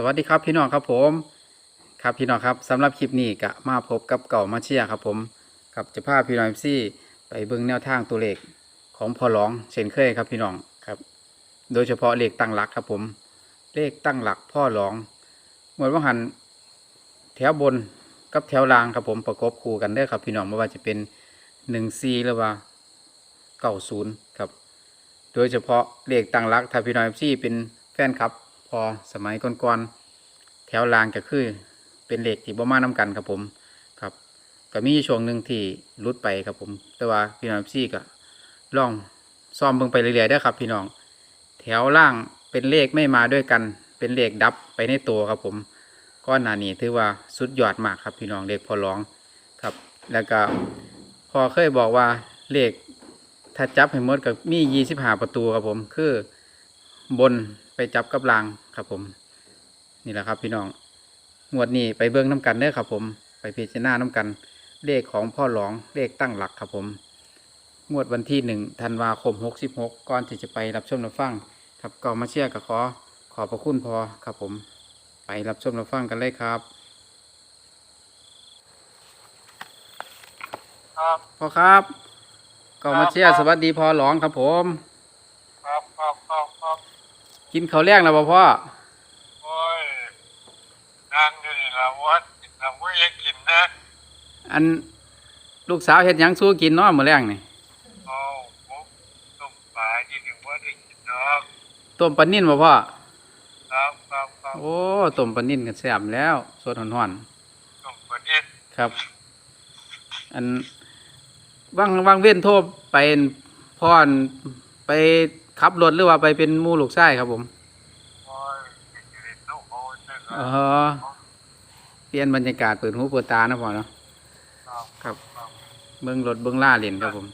สวัสดีครับพี่น้องครับผม ครับพี่น้องครับสำหรับคลิปนี้ก็มาพบกับเก่ามาเชียครับผมกับจะพาพี่น้องเอฟซีไปเบิ่งแนวทางตัวเลขของพอร้องเช่นเคยครับพี่น้องครับ โดยเฉพาะเลขตั้งหลักครับผม เลขตั้งหลักพ่อร้องเหมือนว่าหันแถวบนกับแถวล่างครับผมประกบคู่กันเด้ครับพี่น้องไม่ว่าจะเป็นหนึ่งซีหรือว่าเก้าศูนย์ครับ โดยเฉพาะเลขตั้งหลักถ้าพี่น้องเอฟซีเป็นแฟนครับ พอสมัยก่อนๆแถวรางก็คือเป็นเหลขที่บ่มาน้กันครับผมครับก็มีช่วงหนึ่งที่หลุดไปครับผม แต่ว่าพี่น้องซี่ก็ลองซ่อมเบิ่งไปเรื่อยๆได้ครับ พี่น้อง แถวล่างเป็นเลขไม่มาด้วยกัน เป็นเลขดับไปในตัวครับผมก้อนหนานี้ถือว่าสุดยอดมากครับพี่น้องเลขพอร้องครับ แล้วก็พอเคยบอกว่าเลขถ้าจับให้หมดก็มียี่สิบห้าประตูครับผม คือ บนไปจับกับรางครับผม นี่แหละครับพี่น้องงวดนี้ไปเบิ้งน้ำกันเด้อครับผม ไปพิจารณาน้ำกัน เลขของพ่อหลองเลขตั้งหลักครับผมงวดวันที่หนึ่งธันวาคมหกสิบหกก่อนที่จะไปรับชมรับฟังครับก็มาเชียร์กับขอขอบพระคุณพอครับผม ไปรับชมรับฟังกันเลยครับครับพ่อครับ ก็มาเชียร์สวัสดีพ่อหลองครับผม ครับครับครับครับ กินข้าวแรกแล้วบ่พ่อโอ้ยนั่งอยู่นี่ละวัดเราไม่อยากกินนะอันลูกสาวเฮ็ดหยังสู้กินเนาะมื้อแรงนี่โอ้ผมต้มปลาที่ถึงว่าได้กินเนาะต้มปลานิ่นบ่พ่อครับครับครับโอ้ต้มปลานิ่นกันแซ่บแล้วสดร้อนต้มปลาเด็ดๆครับ อันว่างว่างเว้นโทษไปพ่อนไป ขับรถหรือว่าไปเป็นหมู่ลูกชายครับผมโอ้ยกินอยู่ในตู้โอ้ยนี่เอละอเปลี่ยนบรรยากาศเปิดหูเปิดตานะพ่อเนาะครับครับครับเบิ่งรถเบิ่งล่าเล่นครับผม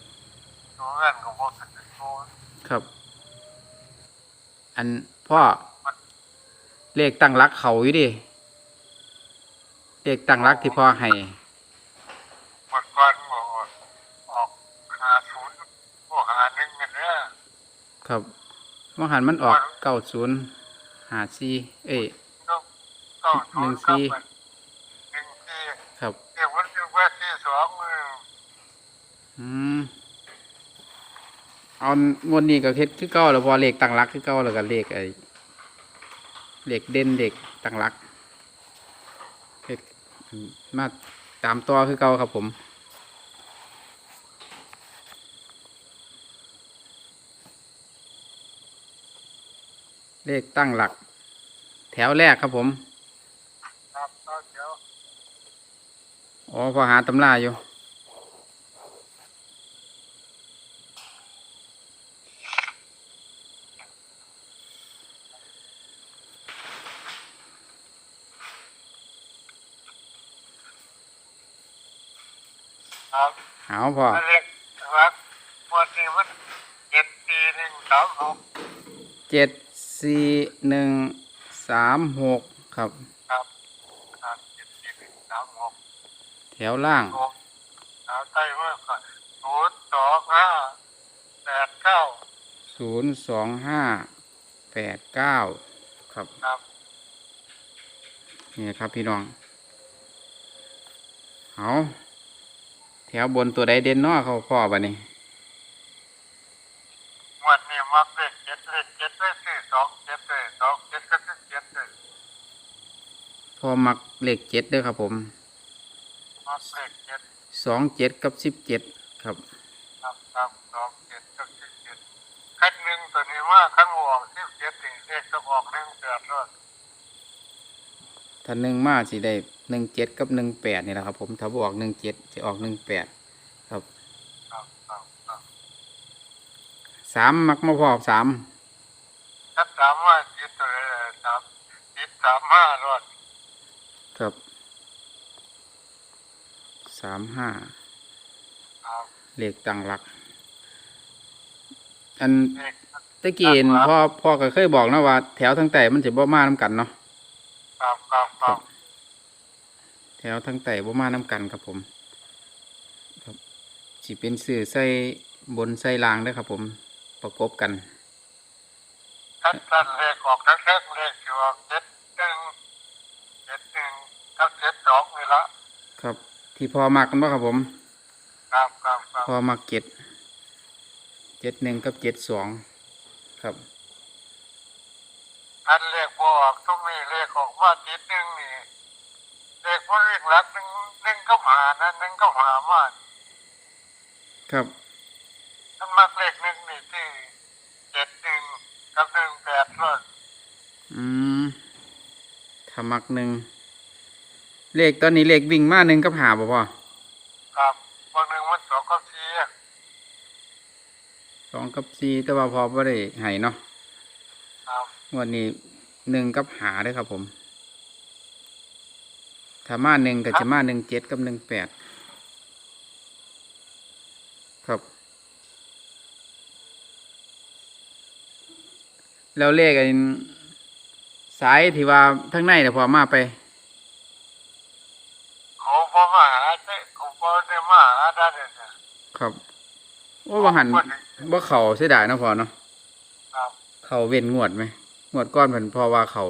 ตัวเงินของผมเป็นตัวครับ อันพ่อเลขตั้งรักเขาอยู่ดิเลขตั้งรักที่พ่อให้หมดก่อนบอกว่าออกหาศูนย์พวกหาหนึ่งกันเนี่ย ครับมหันมันออกเก้าศูนย์หาซีเอ้ยหนึ่งย์สี่ครับหนึ่งสี่ครับเดี๋ยววันที่ว่าที่สองมืออืมเอางวดนี้ก็เฮ็ดคือเก้าแล้วพอเลขตั้งรักคือเก้าแล้วก็เลขไอ้เลขเด่นเลขตั้งรักเฮ็ดมาตามตัวคือเก้าครับผม เลขตั้งหลัก แถวแรกครับผมครับก็เดี๋ยวอ๋อพอหาตำราอยู่ ครับเอาพออันเล็กครับวันนี้มันเจ็ดปีหนึ่งสามหกเจ็ด สี่หนึ่งสามหกครับ ครับครับเจ็ดปีหนึ่งสามหกแถวล่าง หกสาวใต้เมื่อก่อนศูนย์สองห้าแปดเก้าศูนย์สองห้าแปดเก้าครับครับนี่ครับพี่น้องเอาแถวบนตัวใดเด่นเนาะเขาพ่อบันนี้วันนี้มักเลขเจ็ดเลขเจ็ดเลขสี่สองเจ็ดเลยสองเจ็ดก็เลขเจ็ดเลย พ่ อมักเลขเจ็ดเด้วยครับผมมักเลขเจ็ดสองเจ็ดกับสิบเจ็ดครับครับครับสองเจ็ดก็เลขเจ็ดขั้นหนึ่งตัวนี้ว่าขั้นหัวสิบเจ็ดถึงเลขจะออกหนึ่งแปดรอดถ้าหนึ่งมาสิได้หนึ่งเจ็ดกับหนึ่งแปดนี่แหละครับผมถ้าบออกหนึ่งเจ็ดจะออกหนึ่งแปดครับครับครับครับสามมักมาพอสามถ้าถามว่าจิตตัวไหนสามจิตสามห้ารอด ครับสามห้าครับเลขตั้งหลัก อันเลขตะกี้เห็นพ่อพ่อก็เคยบอกนะว่า แถวทั้งแต่มันจะบ่มาน้ำกันเนาะครับครับครับแถวทั้งแต่บ่มาน้ำกันครับผม ครับสิเป็นสื่อใส่บนใส่ล่างเด้อครับผมประกบกันท่านท่านเลขออกทั้งแท่งเลขที่ว่าเจ็ดเก้า หนึ่งเจ็ดหนึ่ง กับเจ็ดสองนี่ละครับ ที่พอมักกันบ่ครับผม ครับครับครับพอมักเจ็ดเจ็ดหนึ่งกับเจ็ดสองครับอันเลขบอกทุกนี้เลขออกมาติดหนึ่งนี่เลขว่าเลขหลักหนึ่งหนึ่งก็หานะหนึ่งก็หามาครับถ้ามักเลขหนึ่งนี่ที่เจ็ดหนึ่งกับหนึ่งแปดเลยอืมถ้ามักหนึ่ง เลขตอนนี้เลขวิ่งมาหนึ่งกับหาบ่พอครับบางหนึ่งมันสองก็สี่สองกับสี่แต่ว่าพอบ่ได้ให้เนาะครับงวันนี้หนึ่งกับหาเด้วยครับผมถ้ามาหนึ่งก็จะมาหนึ่งเจ็ดกับหนึ่งแปดครับ แล้วเลขไอ้สายที่ว่าทั้งในเดี๋ยวพอมาไป เขาพอมาหาเจ้เขาพอได้มาหาได้เลยนะ ครับโอ้ว่าหันวันนี้ว่าเขาเสียดายเนาะพอเนาะครับเขาเว้นงวดไหมงวดก้อนเพิ่นพอว่าเขา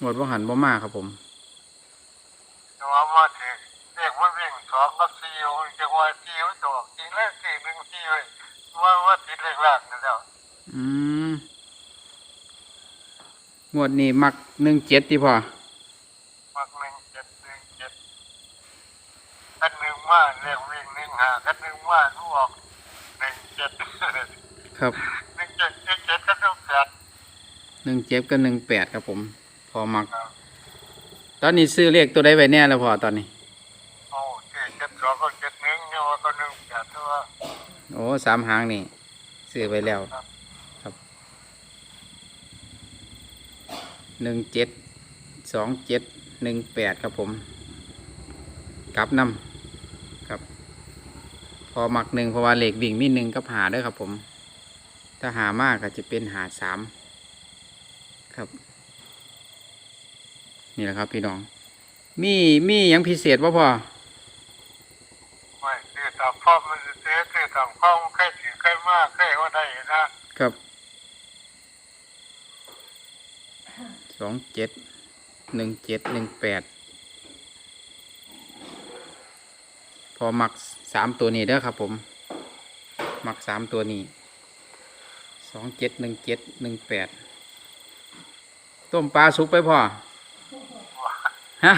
งวดว่าหันบ่มาครับผมแต่ว่ามาถึงเรียกว่าวิ่งสองก็สี่คนจะว่าสี่ว่าจอกสี่เลขสี่หนึ่งสี่เลยว่าว่าติดเลขแรกนั่นแล้วอืมงวดนี้มักหนึ่งเจ็ดที่พอ มักหนึ่งเจ็ดหนึ่งเจ็ด อันหนึ่งว่าเรียกวิ่งหนึ่งหาอันหนึ่งว่าลูกออกหนึ่งเจ็ดครับหนึ่งเจ็ดหนึ่งเจ็ดก็ต้องแปดหนึ่งเจ็ดกับหนึ่งแปดครับผม พอมักครับตอนนี้ซื้อเลขตัวใดไว้แน่แล้วพอตอนนี้โอ้เจ็ดเจ็ดสองก็เจ็ดหนึ่งเนี่ยว่าก็หนึ่งแปดเท่าว่าโอ้สามหางนี่ซื้อไว้แล้วครับครับหนึ่งเจ็ดสองเจ็ดหนึ่งแปดครับผมกลับนำ ครับ พอมักหนึ่งเพราะว่าเหล็กวิ่งมีหนึ่งกับหาเด้วยครับ ผม ถ้าหามากก็จะเป็นหาสามครับ นี่แหละครับ พี่น้อง มีมีหยังพิเศษว่าพอไม่คือตามพ่อมันจะซื้อคือตามพ่อมันใกล้ถือใกล้มากใกล้ว่าได้นะครับสองเจ็ดหนึ่งเจ็ดหนึ่งแปด พอมักสามตัวนี้เด้อครับผม หมักสามตัวนี้สองเจ็ดหนึ่งเจ็ดหนึ่งแปดต้มปลาสุกไปพ่อฮะ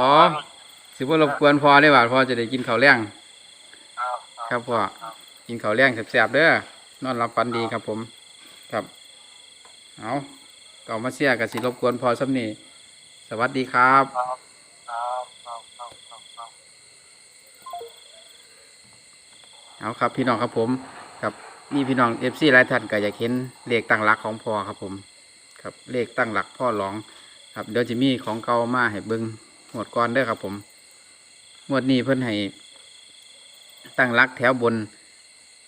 อ๋อสิบ่รบกวนพอได้ว่าพอจะได้กินข้าวแรงครับพ่อกินข้าวแรงแซ่บๆเด้อนอนหลับฝันดีครับผม ครับเอาเก่ามาเสียกับสิรบกวนพอสำนีสวัสดีครับครับครับ เอาครับพี่น้องครับผมครับมีพี่น้องเอฟซีหลายท่านก็อยากเห็นเลขตั้งหลักของพ่อครับผม ครับเลขตั้งหลักพ่อหลอง ครับเดี๋ยวจะมีของเก่ามาให้เบิ้งหมดก่อนเด้อครับผมงวดนี้เพิ่นให้ตั้งหลักแถวบน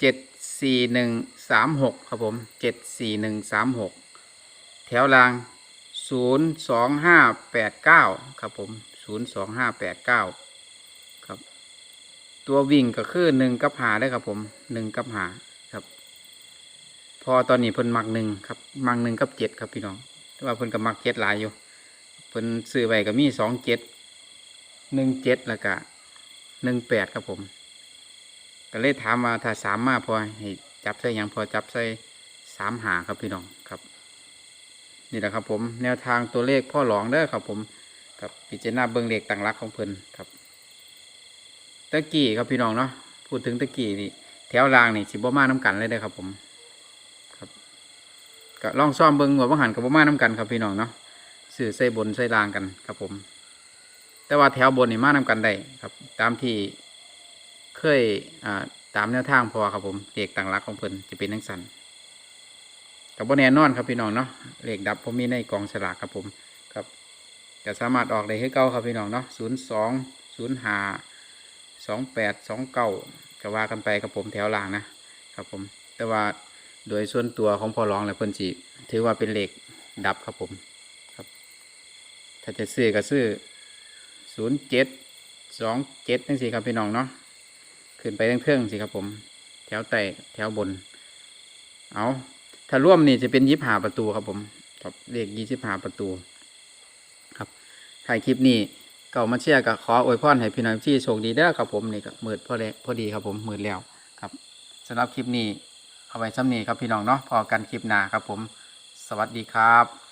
เจ็ดสี่หนึ่งสามหกครับผมเจ็ดสี่หนึ่งสามหกแถวล่างศูนย์สองห้าแปดเก้าครับผมศูนย์สองห้าแปดเก้า ตัววิ่งก็คือหนึ่งกับหาได้ครับ ผมหนึ่งกับหาครับ พอตอนนี้เพิ่นมักหนึ่งครับมักหนึ่งกับเจ็ดครับพี่น้องแต่ว่าเพิ่นก็มักเจ็ดหลายอยู่เพิ่นซื้อไว้ก็มีสองเจ็ดหนึ่งเจ็ดแล้วก็หนึ่งแปดครับผมก็เลยถามว่าถ้าสามมาพอให้จับใส่ยังพอจับใส่สามหาครับพี่น้องครับ นี่แหละครับผม แนวทางตัวเลขพ่อหลองเด้อครับผมกับพิจารณาเบิ้งเลขต่างหลักของเพิ่นครับ ตะกี้ครับพี่น้องเนาะพูดถึงตะกี้นี่แถวรางนี่สิบ่มาน้กันเลยเด้ครับ ผม ครับก็ลองซ่อมเบิ้งหัวบังหันกับบ่มาน้กันครับพี่น้องเนาะสื่อใส่บนใส่รางกันครับผม แต่ว่าแถวบนนี่มาน้กันได้ครับ ตามที่เคยอ่าตามแนวทางพอครับผมเลขต่างหลักของเพิ่นจะเป็นทั้งสันกับบ่แน่นอนครับพี่น้องเนาะเลขดับผมมีในกองสลากครับผมครับจะสามารถออกได้ให้เก้าครับพี่น้องเนาะศูนย์สองศูนย์ห้า สองแปดสองเก้าก็ว่ากันไปกับผมแถวล่างนะครับผม แต่ว่าโดยส่วนตัวของพอร้องและเพิ่นจีถือว่าเป็นเหล็กดับครับผมครับ ถ้าจะซื้อก็ซื้อศูนย์เจ็ดสองเจ็ดนั่นสิครับพี่น้องเนาะขึ้นไปเทิงสิครับผม แถวไต่แถวบน เอาถ้าร่วมนี่จะเป็นยี่หาประตูครับผมครับเลขยี่สิบหาประตู ครับถ่ายคลิปนี่ามาเชียร์กับขออวยพรให้พี่น้องที่โชคดีเด้อครับผมนี่ก็มืดพอดีพอดีครับผมมืดแล้วครับสำหรับคลิปนี้เอาไว้ซ้ำนี้ครับพี่น้องเนาะพอกันคลิปหน้าครับผม สวัสดีครับ